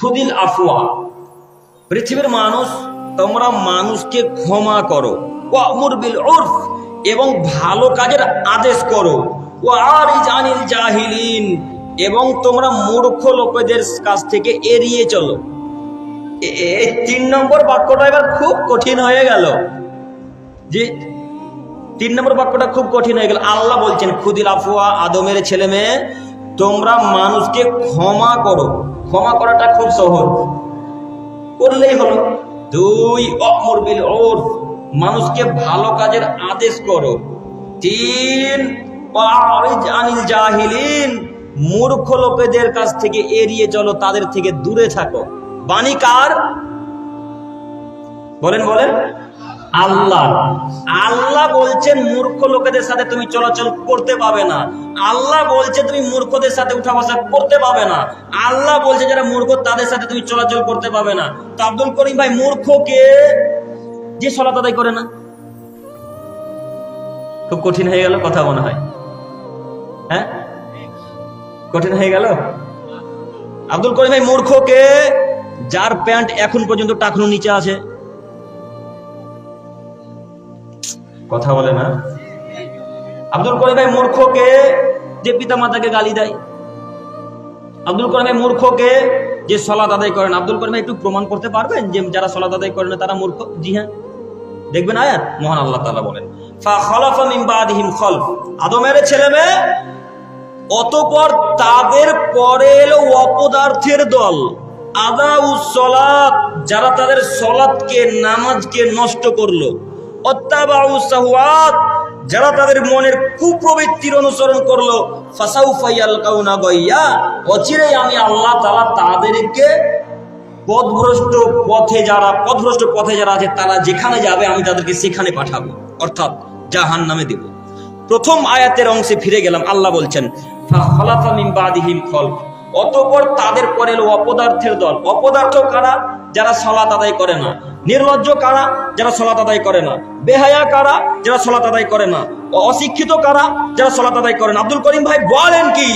খুদিল আফওয়া, পৃথিবীর মানুষ, তোমরা মানুষকে ক্ষমা করো। ওয়ামুর বিল উরফ এবং ভালো কাজের আদেশ করো। ও আর জানিল জাহিলিন এবং তোমরা মূর্খ লোকেদের কাছ থেকে এড়িয়ে চলো। এই তিন নম্বর বাক্যটা এবার খুব কঠিন হয়ে গেল। যে তিন নম্বর বাক্যটা খুব কঠিন হয়ে গেল। আল্লাহ বলছেন, খুদিল আফুয়া আদমের ছেলে মেয়ে, তোমরা মানুষকে ক্ষমা করো। ক্ষমা করাটা খুব সহজ। করলেই হলো, দুই অমর বিল ওর মানুষকে ভালো কাজের আদেশ করো। তিন আনিল জাহিলিন, মূর্খ লোকেদের কাছ থেকে এড়িয়ে চলো, তাদের থেকে দূরে থাকো। বাণী কার? বলেন বলেন। আল্লাহ। আল্লাহ বলছেন মূর্খ লোকেদের সাথে তুমি চলাচল করতে পাবে না। আল্লাহ বলছে, তুমি মূর্খদের সাথে উঠা বসা করতে পাবে না। আল্লাহ বলছে, যারা মূর্খ, তাদের সাথে তুমি চলাচল করতে পাবে না। তো আব্দুল করিম ভাই মূর্খ কে যে সলাত আদায় করে না? খুব কঠিন হয়ে গেল কথা মনে হয়। হ্যাঁ? কঠিন হয়ে গেল? আব্দুল করিম ভাই মূর্খ কে যার প্যান্ট এখন পর্যন্ত টাকনু নিচে আছে। কথা বলে না। আব্দুল করিম ভাই মূর্খকে যে পিতা মাতাকে গালি দেয়। আব্দুল করিম ভাই মূর্খকে যে সলাত আদায় করেন। আব্দুল করিম ভাই একটু প্রমাণ করতে পারবেন যে যারা সলাদ আদায় করেন না তারা মূর্খ? জি হ্যাঁ। দেখবেন আয়াত? মহান আল্লাহ তাআলা বলেন আদমের ছেলে মেয়ে অতপর তাদের পরে এলো অপদার্থের দল। আদা সলাত যারা তাদের সলাতকে নামাজকে নষ্ট করল। যারা তাদের মনের কুপ্রবৃত্তির অনুসরণ করল অচিরেই আমি আল্লাহ তাআলা তাদেরকে পথভ্রষ্ট পথে যারা, পথভ্রষ্ট পথে যারা আছে, তারা যেখানে যাবে আমি তাদেরকে সেখানে পাঠাবো, অর্থাৎ জাহান নামে দেব। প্রথম আয়াতের অংশে ফিরে গেলাম, আল্লাহ বলছেন অতঃপর তাদের পরে অপদার্থের দল। অপদার্থ কারা? যারা সলাত আদায় করে না। নির্লজ্জ কারা? যারা সলাত আদায় করে না। বেহায়া কারা? যারা সলাত আদায় করে না। অশিক্ষিত কারা? যারা সলাত আদায় করে না। আব্দুল করিম ভাই বলেন কি?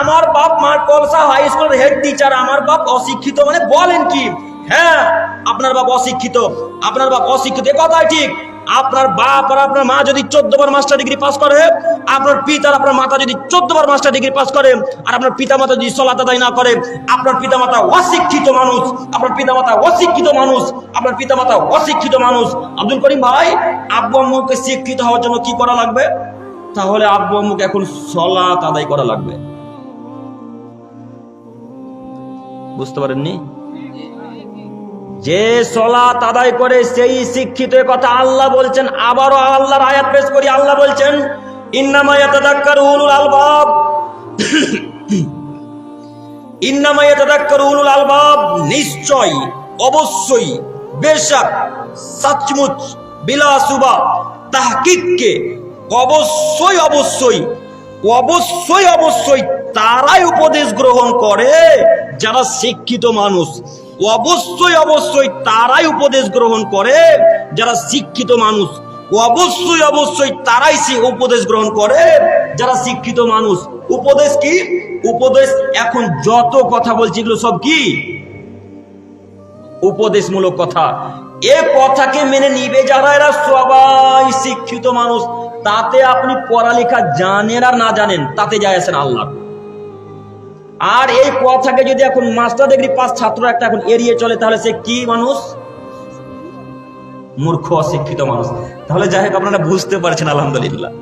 আমার বাপ মার কলসা হাই স্কুলের হেড টিচার আমার বাপ অশিক্ষিত মানে বলেন কি? হ্যাঁ আপনার বাপ অশিক্ষিত। আপনার বাপ অশিক্ষিত। এ কথাই ঠিক। আপনার বাপ আর আপনার মা যদি চোদ্দ বার মাস্টার ডিগ্রি পাস করে, আপনার পিতা আর আপনার মাতা যদি চোদ্দ বার মাস্টার ডিগ্রি পাস করে, আর আপনার পিতা মাতা যদি সলাত আদায় না করে, আপনার পিতা মাতা অশিক্ষিত মানুষ, আপনার পিতা মাতা অশিক্ষিত মানুষ, আপনার পিতা মাতা অশিক্ষিত মানুষ। আব্দুল করিম ভাই, আব্বু আম্মুকে শিক্ষিত হওয়ার জন্য কি করা লাগবে? তাহলে আব্বু আম্মুকে এখন সলাত আদায় করা লাগবে। বুঝতে পারেননি? যে সলাত আদায় করে সেই শিক্ষিত কথা আল্লাহ বলছেন, আবারও আল্লাহর আয়াত পেশ করি, আল্লাহ বলছেন আলবাব। আলবাব নিশ্চয়, অবশ্যই, বেশক, সচমুচ বিলাসুবা তাহকিককে অবশ্যই অবশ্যই অবশ্যই অবশ্যই তারাই উপদেশ গ্রহণ করে যারা শিক্ষিত মানুষ। অবশ্যই অবশ্যই তারাই উপদেশ গ্রহণ করে যারা শিক্ষিত মানুষ। অবশ্যই অবশ্যই তারাই সে উপদেশ গ্রহণ করে যারা শিক্ষিত মানুষ। উপদেশ কি? উপদেশ এখন যত কথা বলছি, এগুলো সব কি? উপদেশমূলক কথা। এ কথাকে মেনে নিবে যারা, এরা সবাই শিক্ষিত মানুষ। তাতে আপনি পড়ালেখা জানেন আর না জানেন, তাতে যায় আসেন আল্লাহ। আর এই কথাকে যদি এখন মাস্টার ডিগ্রি পাস ছাত্র একটা এখন এড়িয়ে চলে, তাহলে সে কি মানুষ? মূর্খ, অশিক্ষিত মানুষ। তাহলে যাই হোক, আপনারা বুঝতে পারছেন, আলহামদুলিল্লাহ।